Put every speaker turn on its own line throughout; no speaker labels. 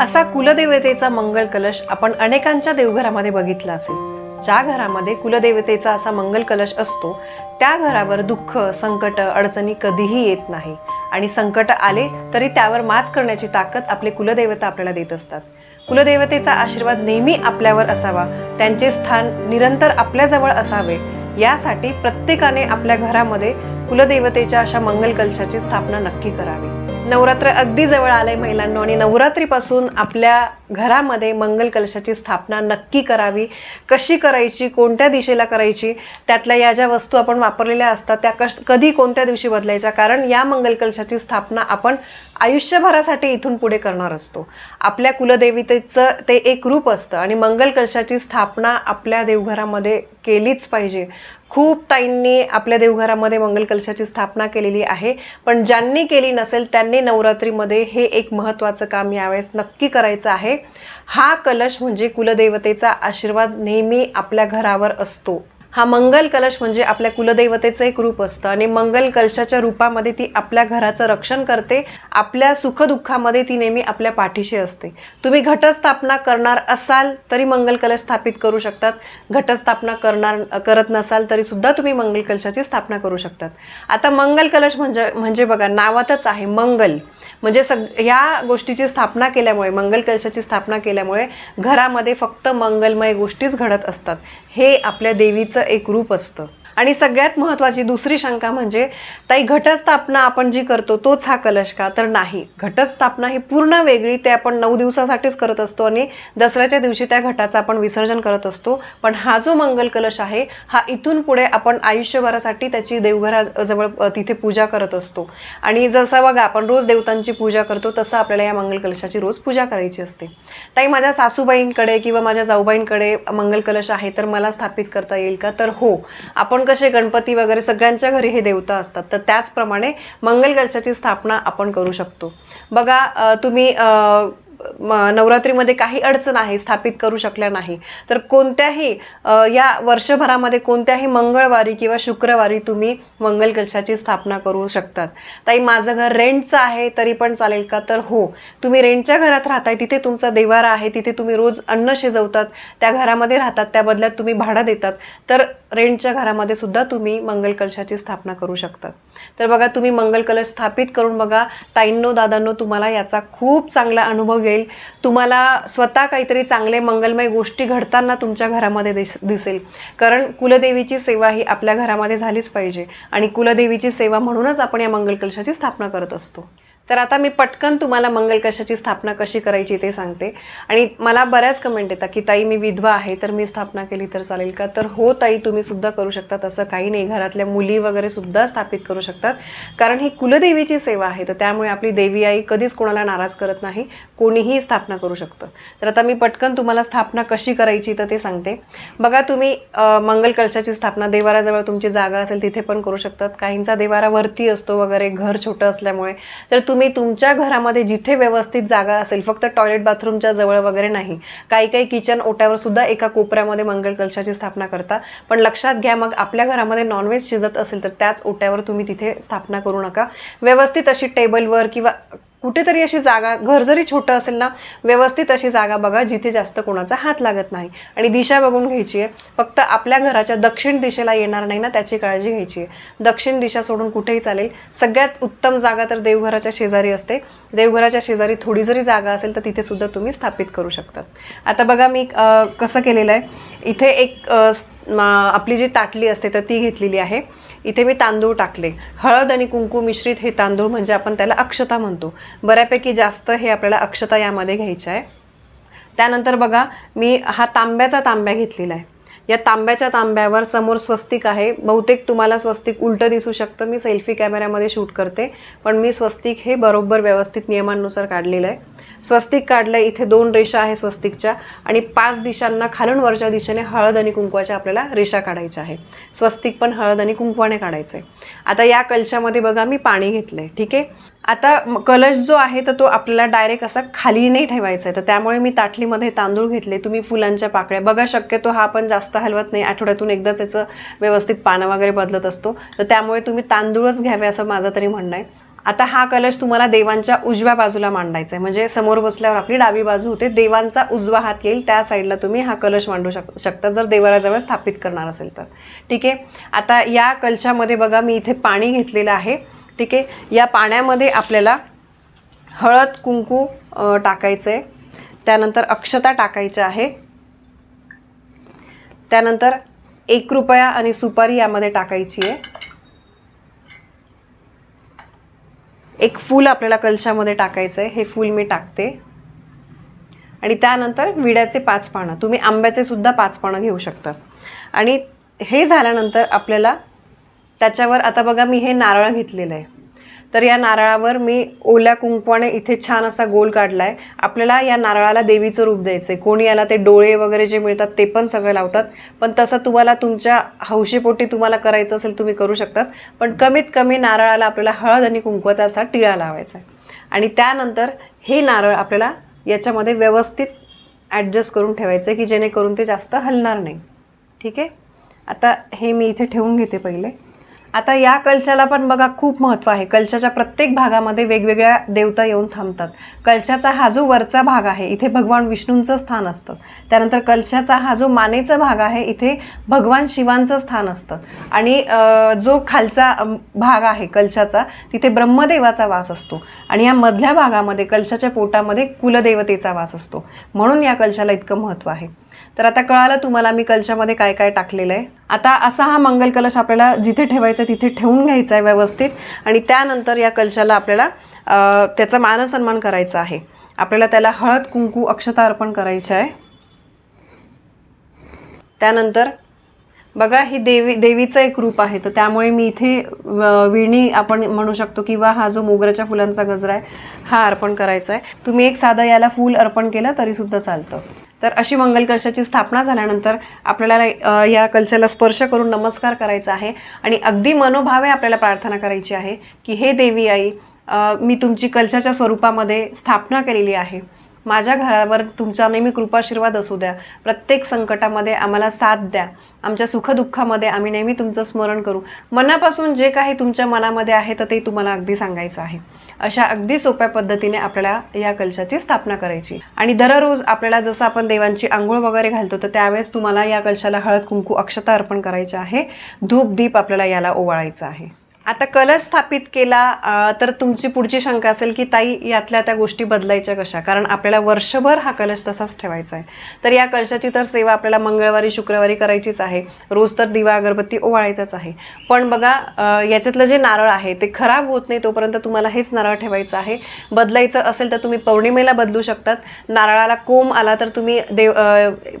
असा कुलदेवतेचा मंगल कलश आपण अनेकांच्या देवघरामध्ये बघितला असेल. ज्या घरामध्ये कुलदेवतेचा असा मंगल कलश असतो त्या घरावर दुःख संकट अडचणी कधीही येत नाही. आणि संकट आले तरी त्यावर मात करण्याची ताकद आपले कुलदेवता आपल्याला देत असतात. कुलदेवतेचा आशीर्वाद नेहमी आपल्यावर असावा त्यांचे स्थान निरंतर आपल्याजवळ असावे यासाठी प्रत्येकाने आपल्या घरामध्ये कुलदेवतेच्या अशा मंगल कलशाची स्थापना नक्की करावी. नवरात्र अगदी जवळ आलंय महिलांनो आणि नवरात्रीपासून आपल्या घरामध्ये मंगल कलशाची स्थापना नक्की करावी. कशी करायची कोणत्या दिशेला करायची त्यातल्या या ज्या वस्तू आपण वापरलेल्या असतात त्या कश कधी कोणत्या दिवशी बदलायच्या? कारण या मंगल कलशाची स्थापना आपण आयुष्यभरासाठी इथून पुढे करणार असतो. आपल्या कुलदेवतेचं ते एक रूप असतं आणि मंगल कलशाची स्थापना आपल्या देवघरामध्ये केलीच पाहिजे. खूप ताईंनी आपल्या देवघरामध्ये मंगल कलशाची स्थापना केलेली आहे. पण ज्यांनी केली नसेल त्यांनी नवरात्रीमध्ये हे एक महत्त्वाचं काम यावेळेस नक्की करायचं आहे. हा कलश म्हणजे कुलदेवतेचा आशीर्वाद नेहमी आपल्या घरावर असतो. हा मंगल कलश म्हणजे आपल्या कुलदैवतेचं एक रूप असतं. आणि मंगल कलशाच्या रूपामध्ये ती आपल्या घराचं रक्षण करते. आपल्या सुखदुःखामध्ये ती नेहमी आपल्या पाठीशी असते. तुम्ही घटस्थापना करणार असाल तरी मंगल कलश स्थापित करू शकतात. घटस्थापना करणार करत नसाल तरी सुद्धा तुम्ही मंगल कलशाची स्थापना करू शकतात. आता मंगल कलश म्हणजे म्हणजे बघा नावातच आहे मंगल. म्हणजे सग या गोष्टीची स्थापना केल्यामुळे मंगल कलशाची स्थापना केल्यामुळे घरामध्ये फक्त मंगलमय गोष्टीच घडत असतात. हे आपल्या देवीचं एक रूप असतं. आणि सगळ्यात महत्त्वाची दुसरी शंका म्हणजे ताई घटस्थापना आपण जी करतो तोच हा कलश का? तर नाही. घटस्थापना ही पूर्ण वेगळी ते आपण नऊ दिवसासाठीच करत असतो आणि दसऱ्याच्या दिवशी त्या घटाचं आपण विसर्जन करत असतो. पण हा जो मंगल कलश आहे हा इथून पुढे आपण आयुष्यभरासाठी त्याची देवघराजवळ तिथे पूजा करत असतो. आणि जसं बघा आपण रोज देवतांची पूजा करतो तसं आपल्याला या मंगल कलशाची रोज पूजा करायची असते. ताई माझ्या सासूबाईंकडे किंवा माझ्या जाऊबाईंकडे मंगल कलश आहे तर मला स्थापित करता येईल का? तर हो. आपण कसे गणपती वगैरे सगळ्यांच्या घरी हे देवता असतात. तर त्याचप्रमाणे मंगल कलशाची स्थापना आपण करू शकतो. बघा तुम्ही नवरात्रीमध्ये काही अडचण आहे स्थापित करू शकल्या नाही. तर कोणत्याही या वर्षभरामध्ये कोणत्याही मंगळवारी किंवा शुक्रवारी तुम्ही मंगल कलशाची स्थापना करू शकतात. ताई माझं घर रेंटचं आहे तरी पण चालेल का? तर हो. तुम्ही रेंटच्या घरात राहताय तिथे तुमचा देवारा आहे तिथे तुम्ही रोज अन्न शिजवतात त्या घरामध्ये राहतात त्या बदल्यात तुम्ही भाडं देतात. तर रेंटच्या घरामध्ये सुद्धा तुम्ही मंगल कलशाची स्थापना करू शकतात. तर बघा तुम्ही मंगल कलश स्थापित करून बघा ताईंनो दादांनो तुम्हाला याचा खूप चांगला अनुभव येईल तुम्हाला स्वतः काहीतरी चांगले मंगलमय गोष्टी घडताना तुमच्या घरामध्ये दिस दिसेल. कारण कुलदेवीची सेवा ही आपल्या घरामध्ये झालीच पाहिजे. आणि कुलदेवीची सेवा म्हणूनच आपण या मंगल कलशाची स्थापना करत असतो. तर आता मी पटकन तुम्हाला मंगल कशाची स्थापना कशी करायची ते सांगते. आणि मला बऱ्याच कमेंट येतात की ताई मी विधवा आहे तर मी स्थापना केली तर चालेल का? तर हो ताई तुम्ही सुद्धा करू शकता. तसं काही नाही. घरातल्या मुली वगैरे सुद्धा स्थापित करू शकतात. कारण ही कुलदेवीची सेवा आहे. तर त्यामुळे आपली देवी आई कधीच कोणाला नाराज करत नाही. कोणीही स्थापना करू शकतं. तर आता मी पटकन तुम्हाला स्थापना कशी करायची तर ते सांगते. बघा तुम्ही मंगल कलशाची स्थापना देवाराजवळ तुमची जागा असेल तिथे पण करू शकतात. काहींचा देवारा वरती असतो वगैरे घर छोटं असल्यामुळे. तर तुम्ही तुमच्या घरामध्ये जिथे व्यवस्थित जागा असेल फक्त टॉयलेट बाथरूमच्या जवळ वगैरे नाही काही काही किचन ओट्यावर सुद्धा एका कोपऱ्यामध्ये मंगल कलशाची स्थापना करता. पण लक्षात घ्या मग आपल्या घरामध्ये नॉनव्हेज शिजत असेल तर त्याच ओट्यावर तुम्ही तिथे स्थापना करू नका. व्यवस्थित अशी टेबलवर किंवा कुठेतरी अशी जागा घर जरी छोटं असेल ना व्यवस्थित अशी जागा बघा जिथे जास्त कोणाचा हात लागत नाही. आणि दिशा बघून घ्यायची आहे. फक्त आपल्या घराच्या दक्षिण दिशेला येणार नाही ना त्याची काळजी घ्यायची आहे. दक्षिण दिशा सोडून कुठेही चालेल. सगळ्यात उत्तम जागा तर देवघराच्या शेजारी असते. देवघराच्या शेजारी थोडी जरी जागा असेल तर तिथे सुद्धा तुम्ही स्थापित करू शकतात आता बघा मी कसं केलेलं आहे. इथे एक आपली जी ताटली असते तर ती घेतलेली आहे. इथे मी तांदूळ टाकले. हळद आणि कुंकू मिश्रित हे तांदूळ म्हणजे आपण त्याला अक्षता म्हणतो. बऱ्यापैकी जास्त हे आपल्याला अक्षता यामध्ये घ्यायचं आहे. त्यानंतर बघा मी हा तांब्याचा तांब्या घेतलेला आहे. या तांब्याच्या तांब्यावर समोर स्वस्तिक आहे. बहुतेक तुम्हाला स्वस्तिक उलटं दिसू शकतं. मी सेल्फी कॅमेऱ्यामध्ये शूट करते. पण मी स्वस्तिक हे बरोबर व्यवस्थित नियमांनुसार काढलेलं आहे. स्वस्तिक काढलं इथे दोन रेषा आहे स्वस्तिकच्या आणि पाच दिशांना खालून वरच्या दिशेने हळद आणि कुंकवाच्या आपल्याला रेषा काढायच्या आहे. स्वस्तिक पण हळद आणि कुंकवाने काढायचं आहे आता या कलशामध्ये बघा मी पाणी घेतलं आहे ठीक आहे? आता कलश जो आहे तर तो आपल्याला डायरेक्ट असा खाली नाही ठेवायचा आहे. तर त्यामुळे मी ताटलीमध्ये तांदूळ घेतले तुम्ही फुलांच्या पाकळ्या बघा शक्यतो हा पण जास्त हलवत नाही. आठवड्यातून एकदा त्याचं व्यवस्थित पानं वगैरे बदलत असतो. तर त्यामुळे तुम्ही तांदूळच घ्यावे असं माझं तरी म्हणणं आहे. आता हा कलश तुम्हाला देवांच्या उजव्या बाजूला मांडायचा आहे. म्हणजे समोर बसल्यावर आपली डावी बाजू होते. देवांचा उजवा हात येईल त्या साईडला तुम्ही हा कलश मांडू शक शकता. जर देवाराजवळ स्थापित करणार असेल तर. ठीक आहे? आता या कलशामध्ये बघा मी इथे पाणी घेतलेलं आहे. ठीक आहे? या पाण्यामध्ये आपल्याला हळद कुंकू टाकायचं आहे त्यानंतर अक्षता टाकायच्या आहे. त्यानंतर एक रुपया आणि सुपारी यामध्ये टाकायची आहे. एक फूल आपल्याला कलशामध्ये टाकायचं आहे हे फूल मी टाकते. आणि त्यानंतर विड्याचे पाच पानं. तुम्ही आंब्याचे सुद्धा पाच पानं घेऊ शकता. आणि हे झाल्यानंतर आपल्याला त्याच्यावर आता बघा मी हे नारळ घेतलेलं आहे. तर या नारळावर मी ओल्या कुंकवाने इथे छान असा गोल काढला आहे आपल्याला या नारळाला देवीचं रूप द्यायचं आहे कोणी याला ते डोळे वगैरे जे मिळतात ते पण सगळे लावतात. पण तसं तुम्हाला तुमच्या हौशेपोटी तुम्हाला करायचं असेल तुम्ही करू शकतात. पण कमीत कमी नारळाला आपल्याला हळद आणि कुंकवाचा असा टिळा लावायचा आहे. आणि त्यानंतर हे नारळ आपल्याला याच्यामध्ये व्यवस्थित ॲडजस्ट करून ठेवायचं आहे की जेणेकरून ते जास्त हलणार नाही. ठीक आहे? आता हे मी इथे ठेवून घेते पहिले. आता या कलशाला पण बघा खूप महत्त्व आहे. कलशाच्या प्रत्येक भागामध्ये वेगवेगळ्या देवता येऊन थांबतात. कलशाचा हा जो वरचा भाग आहे इथे भगवान विष्णूंचं स्थान असतं. त्यानंतर कलशाचा हा जो मानेचा भाग आहे इथे भगवान शिवांचं स्थान असतं. आणि जो खालचा भाग आहे कलशाचा तिथे ब्रह्मदेवाचा वास असतो. आणि या मधल्या भागामध्ये कलशाच्या पोटामध्ये कुलदेवतेचा वास असतो. म्हणून या कलशाला इतकं महत्त्व आहे. तर आता कळालं तुम्हाला मी कलशामध्ये काय काय टाकलेलं आहे. आता असा हा मंगल कलश आपल्याला जिथे ठेवायचा आहे तिथे ठेवून घ्यायचा आहे व्यवस्थित. आणि त्यानंतर या कलशाला आपल्याला त्याचा मानसन्मान करायचा आहे. आपल्याला त्याला हळद कुंकू अक्षता अर्पण करायचं आहे. त्यानंतर बघा ही देवी देवीचं एक रूप आहे. तर त्यामुळे मी इथे विणी आपण म्हणू शकतो किंवा हा जो मोगऱ्याच्या फुलांचा गजरा आहे हा अर्पण करायचा आहे. तुम्ही एक साधं याला फूल अर्पण केलं तरीसुद्धा चालतं. तर अशी मंगल कलशाची स्थापना झाल्यानंतर आपल्याला या कलशाला स्पर्श करून नमस्कार करायचा आहे आणि अगदी मनोभावे आपल्याला प्रार्थना करायची आहे की हे देवी आई मी तुमची कलशाच्या स्वरूपामध्ये स्थापना केलेली आहे. माझ्या घरावर तुमचा नेहमी कृपाशीर्वाद असू द्या. प्रत्येक संकटामध्ये आम्हाला साथ द्या. आमच्या सुखदुःखामध्ये आम्ही नेहमी तुमचं स्मरण करू. मनापासून जे काही तुमच्या मनामध्ये आहे तर ते तुम्हाला अगदी सांगायचं आहे. अशा अगदी सोप्या पद्धतीने आपल्याला या कलशाची स्थापना करायची. आणि दररोज आपल्याला जसं आपण देवांची आंघोळ वगैरे घालतो तर त्यावेळेस तुम्हाला या कलशाला हळद कुंकू अक्षता अर्पण करायचं आहे. धूप दीप आपल्याला याला ओवाळायचं आहे. आता कलश स्थापित केला तर तुमची पुढची शंका असेल की ताई यातल्या त्या गोष्टी बदलायच्या कशा? कारण आपल्याला वर्षभर हा कलश तसाच ठेवायचा आहे. तर या कलशाची तर सेवा आपल्याला मंगळवारी शुक्रवारी करायचीच आहे. रोज तर दिवा अगरबत्ती ओवाळायचाच आहे. पण बघा याच्यातलं जे नारळ आहे ते खराब होत नाही तोपर्यंत तुम्हाला हेच नारळ ठेवायचं आहे. बदलायचं असेल तर तुम्ही पौर्णिमेला बदलू शकतात. नारळाला कोंब आला तर तुम्ही देव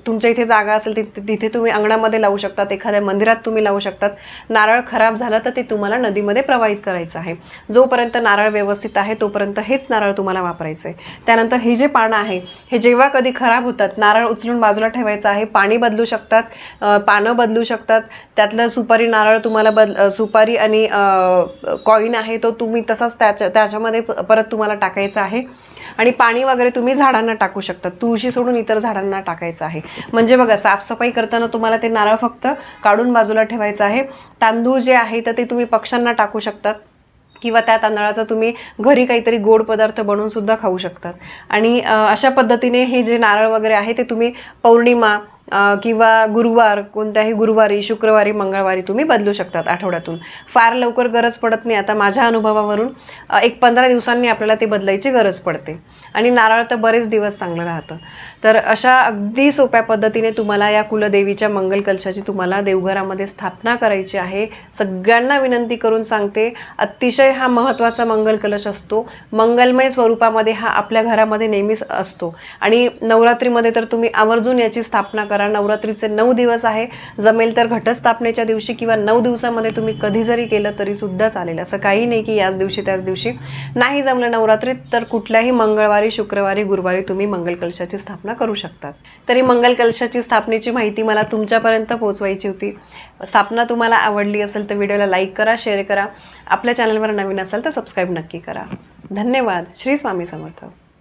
तुमच्या इथे जागा असेल तिथे तिथे तुम्ही अंगणामध्ये लावू शकतात. एखाद्या मंदिरात तुम्ही लावू शकतात. नारळ खराब झालं तर ते तुम्हाला नदीमध्ये प्रवाहित करायचं आहे. जोपर्यंत नारळ व्यवस्थित आहे तोपर्यंत हेच नारळ तुम्हाला वापरायचं आहे. त्यानंतर हे जे पानं आहे हे जेव्हा कधी खराब होतात नारळ उचलून बाजूला ठेवायचं आहे पाणी बदलू शकतात पानं बदलू शकतात त्यातलं सुपारी नारळ तुम्हाला बद सुपारी आणि कॉईन आहे तो तुम्ही तसाच त्याच्या त्याच्यामध्ये प- परत तुम्हाला टाकायचा आहे. आणि पाणी वगैरे तुम्ही झाडांना टाकू शकता. तुळशी सोडून इतर झाडांना टाकायचं आहे. म्हणजे बघा साफसफाई करताना तुम्हाला ते नारळ फक्त काढून बाजूला ठेवायचं आहे. तांदूळ जे आहे तर ते तुम्ही पक्ष्यांना टाकू शकतात किंवा त्या तांदळाचा तुम्ही घरी काहीतरी गोड पदार्थ बनवून सुद्धा खाऊ शकतात आणि अशा पद्धतीने हे जे नारळ वगैरे आहे ते तुम्ही पौर्णिमा किंवा गुरुवार कोणत्याही गुरुवारी शुक्रवारी मंगळवारी तुम्ही बदलू शकतात आठवड्यातून. फार लवकर गरज पडत नाही आता माझ्या अनुभवावरून. एक पंधरा दिवसांनी आपल्याला ते बदलायची गरज पडते. आणि नारळ तर बरेच दिवस चांगलं राहतं. तर अशा अगदी सोप्या पद्धतीने तुम्हाला या कुलदेवीच्या मंगल कलशाची तुम्हाला देवघरामध्ये स्थापना करायची आहे. सगळ्यांना विनंती करून सांगते अतिशय हा महत्त्वाचा मंगल कलश असतो. मंगलमय स्वरूपामध्ये हा आपल्या घरामध्ये नेहमीच असतो. आणि नवरात्रीमध्ये तर तुम्ही आवर्जून याची स्थापना करा. नवरात्रीचे नऊ दिवस आहे. जमेल तर घटस्थापनेच्या दिवशी किंवा नऊ दिवसामध्ये तुम्ही कधी जरी केलं तरी सुद्धा चालेल. असं काही नाही की याच दिवशी त्याच दिवशी. नाही जमलं नवरात्रीत तर कुठल्याही मंगळवारी शुक्रवारी गुरुवारी तुम्ही मंगल कलशाची स्थापना करू शकतात. तरी मंगल कलशाची स्थापनेची माहिती मला तुमच्यापर्यंत पोहोचवायची होती. स्थापना तुम्हाला आवडली असेल तर व्हिडिओला लाईक करा शेअर करा. आपल्या चॅनलवर नवीन असाल तर सबस्क्राईब नक्की करा. धन्यवाद. श्री स्वामी समर्थ.